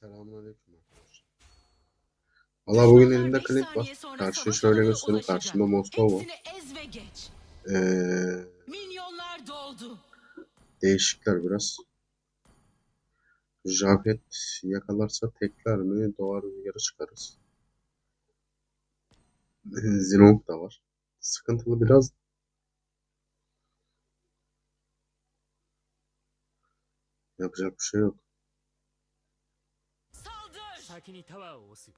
Selamünaleyküm arkadaşlar. Valla bugün elimde saniye var. savaş şöyle göstereyim. Karşımda Moskova. Ee, değişikler biraz. Japet yakalarsa tekler mi? Doğar rüzgarı çıkarız. Zinong da var. Sıkıntılı biraz. Yapacak bir şey yok. Saldır. 先にタワーを押す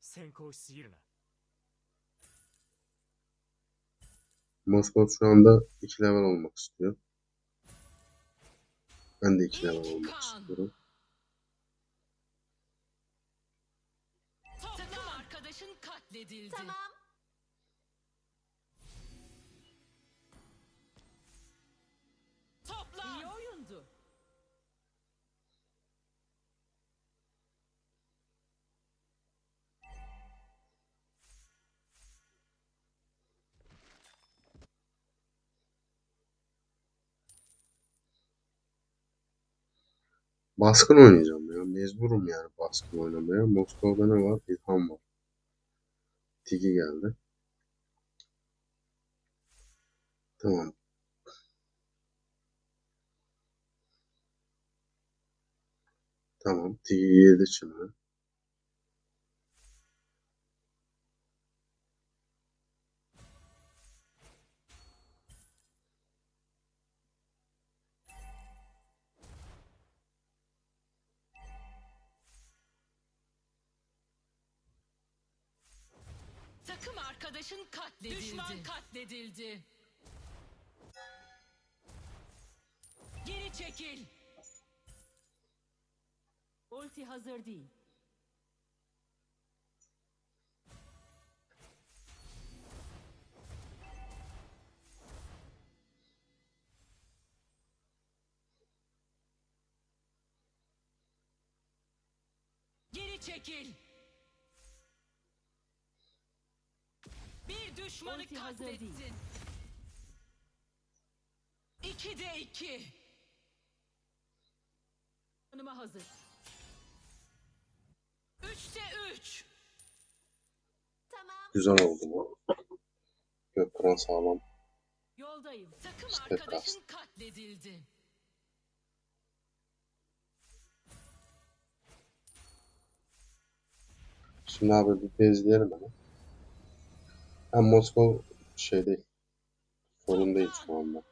先行しすぎるな Moskova şu anda 2 level olmak istiyor. Ben de 2 level olmak İntikam. istiyorum. Takım arkadaşın katledildi. Tamam. Baskın oynayacağım ya. Mecburum yani baskın oynamaya. Moskova'da ne var? İlham var. Tigi geldi. Tamam. Tamam. Tigi yedi şimdi. Arkadaşın katledildi. Düşman katledildi. Geri çekil. Ulti hazır değil. Geri çekil. Bir düşmanı Ulti hazır değil. katlettin. İki de iki. Yanıma hazır. Üçte üç. Güzel oldu bu. Gökhan sağlam. Yoldayım. Takım Step arkadaşın katledildi. Şimdi abi bir bezleyelim hemen. Ben Moskova şey değil. Sorun değil şu anda.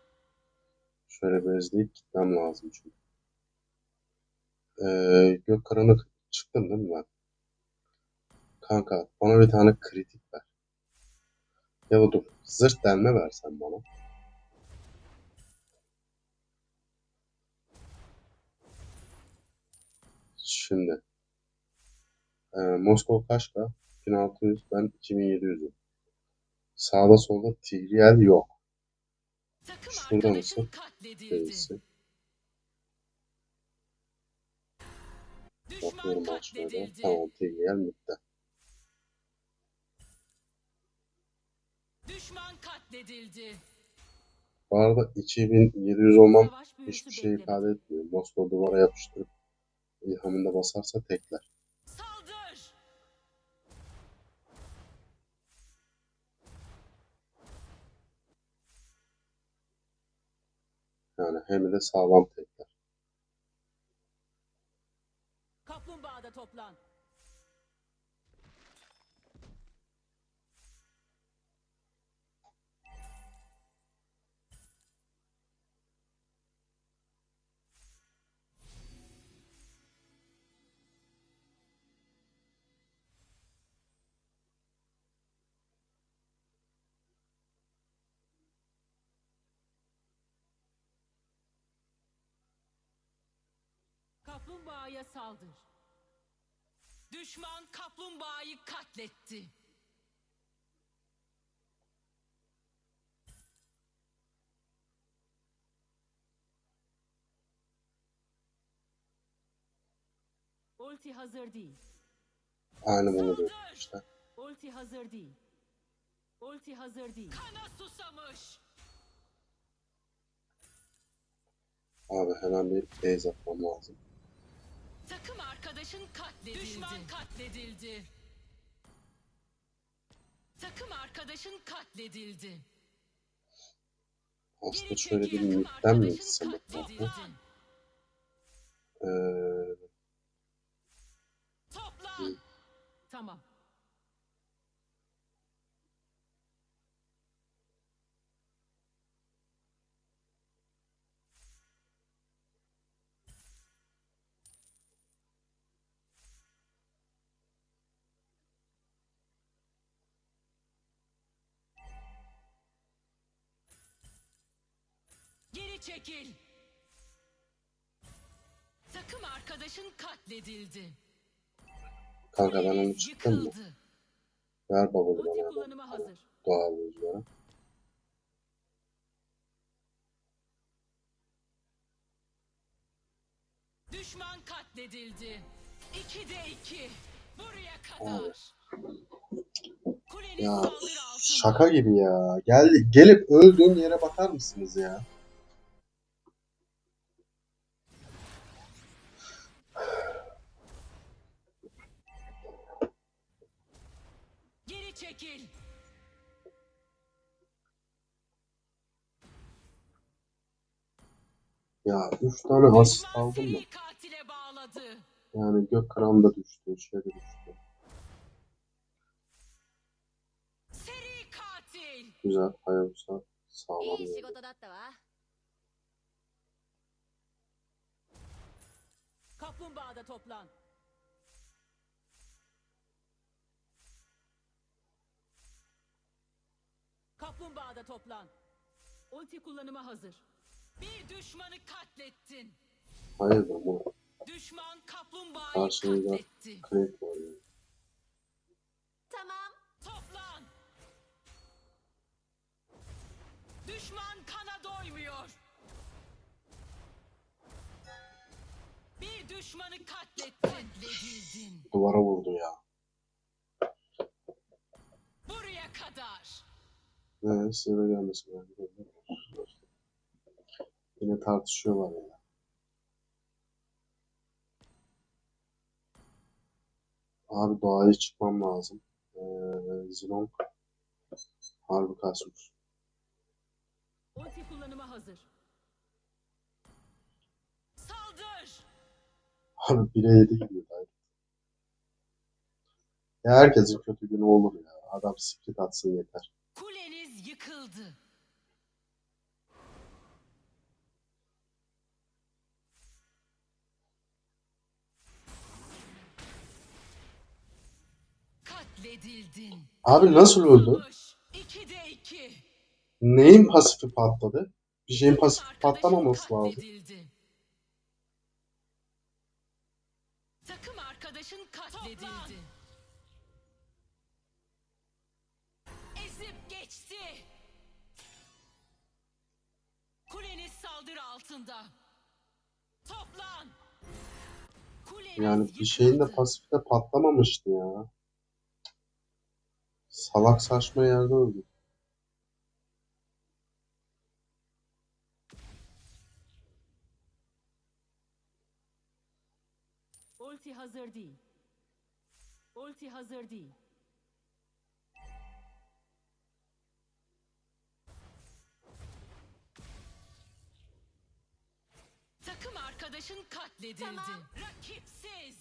Şöyle bezleyip gitmem lazım çünkü. Ee, gök karanlık çıktım değil mi ben? Kanka bana bir tane kritik ver. Ya da dur. Zırt delme versen bana. Şimdi. Ee, Moskova kaçka? 1600 ben 2700'üm. Sağda solda Tigreal yok. Şurada mısın? Değilsin. Bakıyorum ben şöyle. Tamam Tigreal mitte. Düşman katledildi. Bu arada 2700 olmam hiçbir şey ifade etmiyor. Moskova duvara yapıştırıp ilhamında basarsa tekler. Yani hem de sağlam tekler. Kaplumbağada toplan. Kaplumbağaya saldır. Düşman kaplumbağayı katletti. Ulti hazır değil. Aynı bunu diyor işte. Ulti hazır değil. Ulti hazır değil. Kana susamış. Abi hemen bir base atmam lazım. Takım arkadaşın katledildi. Düşman katledildi. Takım arkadaşın katledildi. Aslında şöyle bir midden mi gitsem. Ee, Toplan. Tamam. Geri çekil. Takım arkadaşın katledildi. kanka ben onu çıktım mı? Ver babalı bana. Doğal rüzgara. Düşman katledildi. İki de iki. Buraya kadar. Ya şaka gibi ya. Gel, gelip öldüğüm yere bakar mısınız ya? Çekil. Ya üç tane has aldım mı? Yani gök kram da düştü, şey de düştü. Güzel, Hayabusa sağlam. Kaplumbağa'da toplan. Kaplumbağada toplan. Ulti kullanıma hazır. Bir düşmanı katlettin. Hayırdır bu? Düşman kaplumbağayı Karşımızda katletti. Craig var ya. tamam Toplan. Düşman kana doymuyor. Bir düşmanı katlettin. Katledildin. Duvara vurdu ya. Size de gelmesin. yani. Yine tartışıyorlar ya. Abi doğaya çıkmam lazım. Ee, Zilong harbi kasmış. Ulti kullanıma hazır. Saldır. Abi 1'e 7 gidiyor dayı. Ya herkesin kötü günü olur ya. Adam split atsın yeter. Kuleniz yıkıldı. Katledildin. Abi nasıl öldü? İki. Neyin pasifi patladı? Bir şeyin pasifi patlamaması lazım. Takım arkadaşın katledildi. Saldırı altında. Toplan. Kuleniz Yani bir şeyin de de patlamamıştı ya. Salak saçma yerde öldü. Ulti hazır değil. Ulti hazır değil. Arkadaşın katledildi. Tamam. Rakipsiz.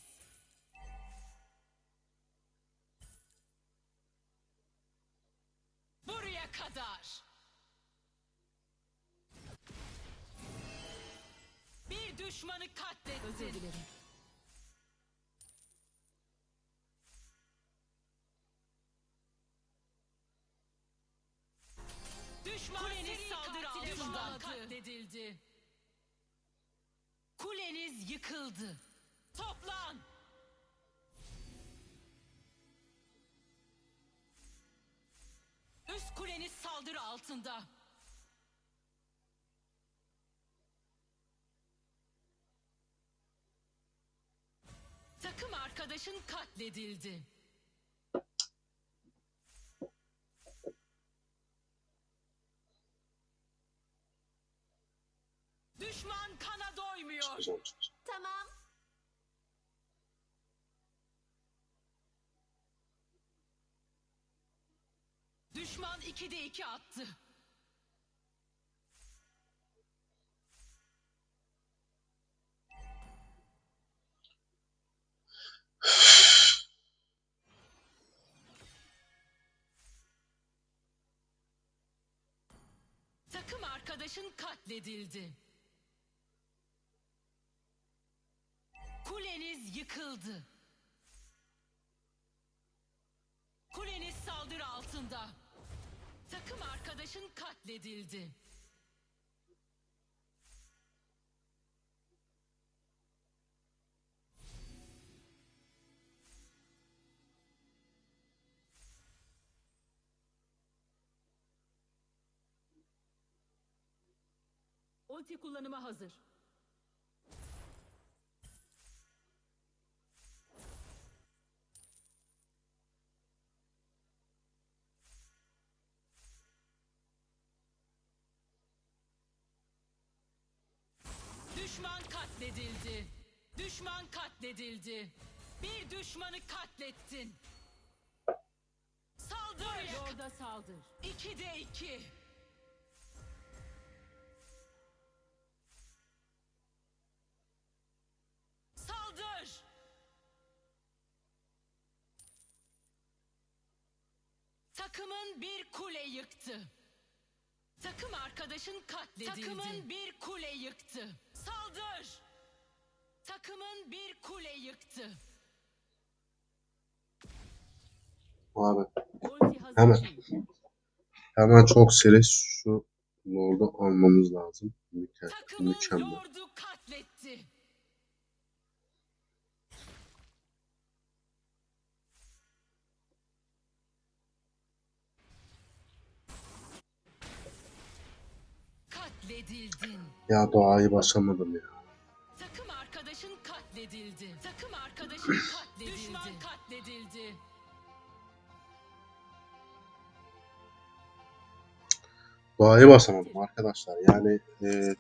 Buraya kadar. Bir düşmanı Özür katlettin. dilerim. Düşman seri saldırı altında. Düşman katledildi. Kuleniz yıkıldı. Toplan. Üst kuleniz saldırı altında. Takım arkadaşın katledildi. Düşman kana doymuyor. Tamam. Düşman 2'de 2 attı. Takım arkadaşın katledildi. Kuleniz yıkıldı. Kuleniz saldırı altında. Takım arkadaşın katledildi. Ulti kullanıma hazır. Düşman katledildi. Bir düşmanı katlettin. Saldır. Lord'a saldır. İki de iki. Saldır. Takımın bir kule yıktı. Takım arkadaşın katledildi. Takımın bir kule yıktı. Saldır. Takımın bir kule yıktı. Abi Hemen. hemen çok seri şu Lord'u almamız lazım. Müke Takımın mükemmel. lordu katletti. Katledildin. Ya doğayı basamadım ya. Katledildi. Takım arkadaşın katledildi. Düşman katledildi. Doğayı basamadım arkadaşlar. Yani e,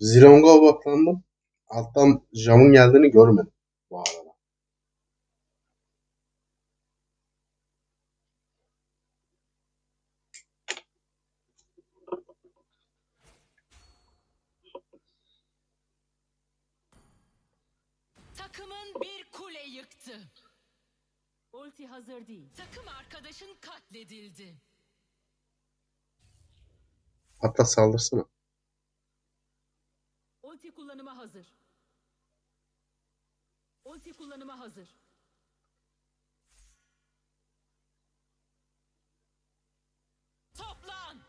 Zilong'a odaklandım. Alttan Jam'ın geldiğini görmedim bu arada. Takımın bir kule yıktı. Ulti hazır değil. Takım arkadaşın katledildi. Hatta saldırsana. Ulti kullanıma hazır. Ulti kullanıma hazır. Toplan!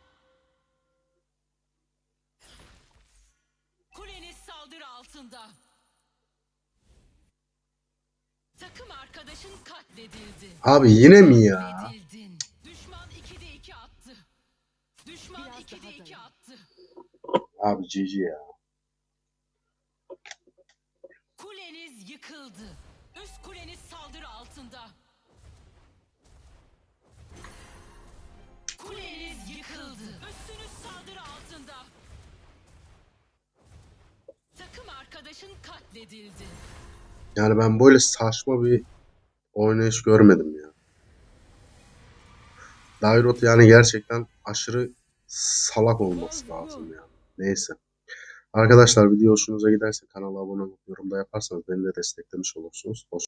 Kuleniz saldırı altında. Takım arkadaşın katledildi. Abi yine mi ya? Katledildin. Düşman 2'de 2 attı. Düşman Biraz 2'de daha 2 dayan. attı. Abi GG ya. Kuleniz yıkıldı. Üst kuleniz saldırı altında. Kuleniz yıkıldı. Üstünüz saldırı altında. Takım arkadaşın katledildi. Yani ben böyle saçma bir oynayış görmedim ya. Dairot yani gerçekten aşırı salak olması lazım ya. Neyse. Arkadaşlar video hoşunuza giderse kanala abone olup yorumda yaparsanız beni de desteklemiş olursunuz. Hoş